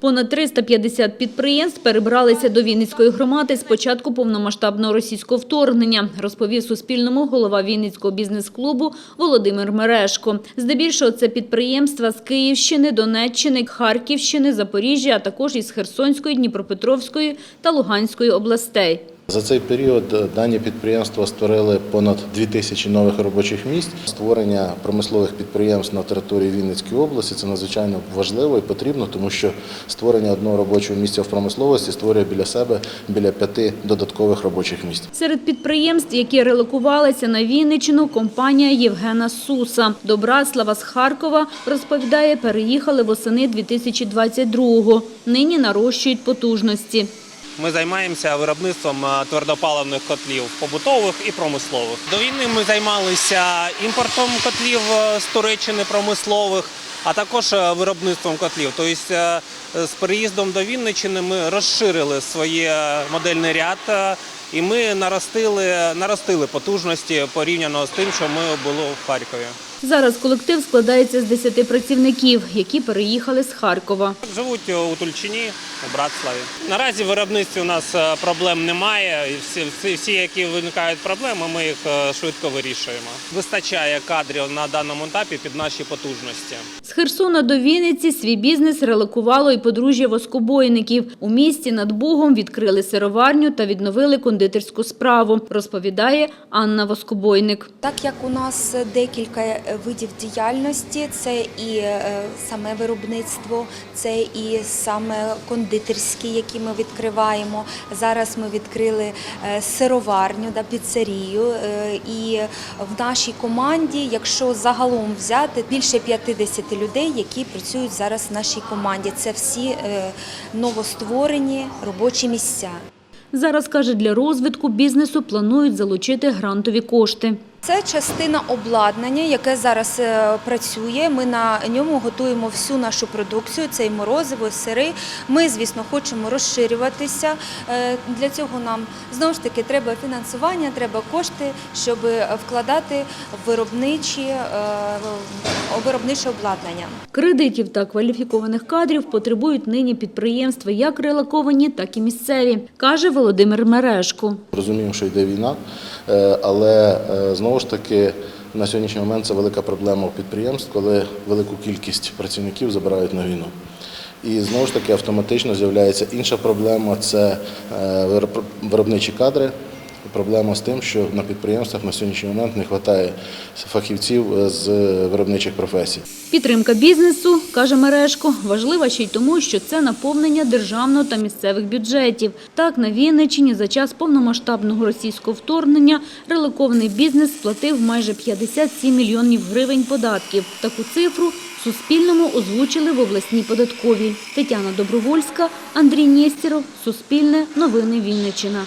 Понад 350 підприємств перебралися до Вінницької громади з початку повномасштабного російського вторгнення, розповів Суспільному голова Вінницького бізнес-клубу Володимир Мерешко. Здебільшого це підприємства з Київщини, Донеччини, Харківщини, Запоріжжя, а також із Херсонської, Дніпропетровської та Луганської областей. За цей період е, дані підприємства створили понад 2 тисячі нових робочих місць. Створення промислових підприємств на території Вінницької області це надзвичайно важливо і потрібно, тому що створення одного робочого місця в промисловості створює біля себе біля п'яти додаткових робочих місць. Серед підприємств, які релокувалися на Вінниччину, компанія Євгена Суса. До Братслава з Харкова, розповідає, переїхали восени 2022-го. Нині нарощують потужності. Ми займаємося виробництвом е, твердопаливних котлів побутових і промислових. До війни ми займалися імпортом котлів е, з Туреччини промислових, а також е, виробництвом котлів. Тобто з переїздом до Вінниччини ми розширили своє модельний ряд і ми наростили, наростили потужності порівняно з тим, що ми було в Харкові. Зараз колектив складається з 10 працівників, які переїхали з Харкова. Живуть у Тульчині, у Братславі. Наразі в виробництві у нас е, проблем немає. Всі, всі, всі, які виникають проблеми, ми їх е, швидко вирішуємо. Вистачає кадрів на даному етапі під наші потужності. З Херсона до Вінниці свій бізнес релокувало і подружжя воскобойників. У місті над Бугом відкрили сироварню та відновили кондитерську справу, розповідає Анна Воскобойник. Так як у нас декілька е, видів діяльності, це і е, саме виробництво, це і саме кондитерські, які ми відкриваємо. Зараз ми відкрили е, сироварню да, піцерію. е, І в нашій команді, якщо загалом взяти більше 50 людей, які працюють зараз в нашій команді, це всі новостворені робочі місця. Зараз, каже, для розвитку бізнесу планують залучити грантові кошти. Це частина обладнання, яке зараз е, працює. Ми на ньому готуємо всю нашу продукцію. Це і морозиво, і сири. Ми, звісно, хочемо розширюватися. Е, Для цього нам знову ж таки треба фінансування, треба кошти, щоб вкладати в виробничі е, виробниче обладнання. Кредитів та кваліфікованих кадрів потребують нині підприємства як релоковані, так і місцеві, каже Володимир Мерешко. Розуміємо, що йде війна, але е, знову ж таки на сьогоднішній момент це велика проблема у підприємств, коли велику кількість працівників забирають на війну. І знову ж таки автоматично з'являється інша проблема це е, виробничі кадри. Проблема з тим, що на підприємствах на сьогоднішній момент не вистачає фахівців е, з виробничих професій. Підтримка бізнесу, каже Мерешко, важлива ще й тому, що це наповнення державного та місцевих бюджетів. Так, на Вінниччині за час повномасштабного російського вторгнення релокований бізнес сплатив майже 57 мільйонів гривень податків. Таку цифру Суспільному озвучили в обласній податковій. Тетяна Добровольська, Андрій Нєстєров, Суспільне, Новини Вінниччина.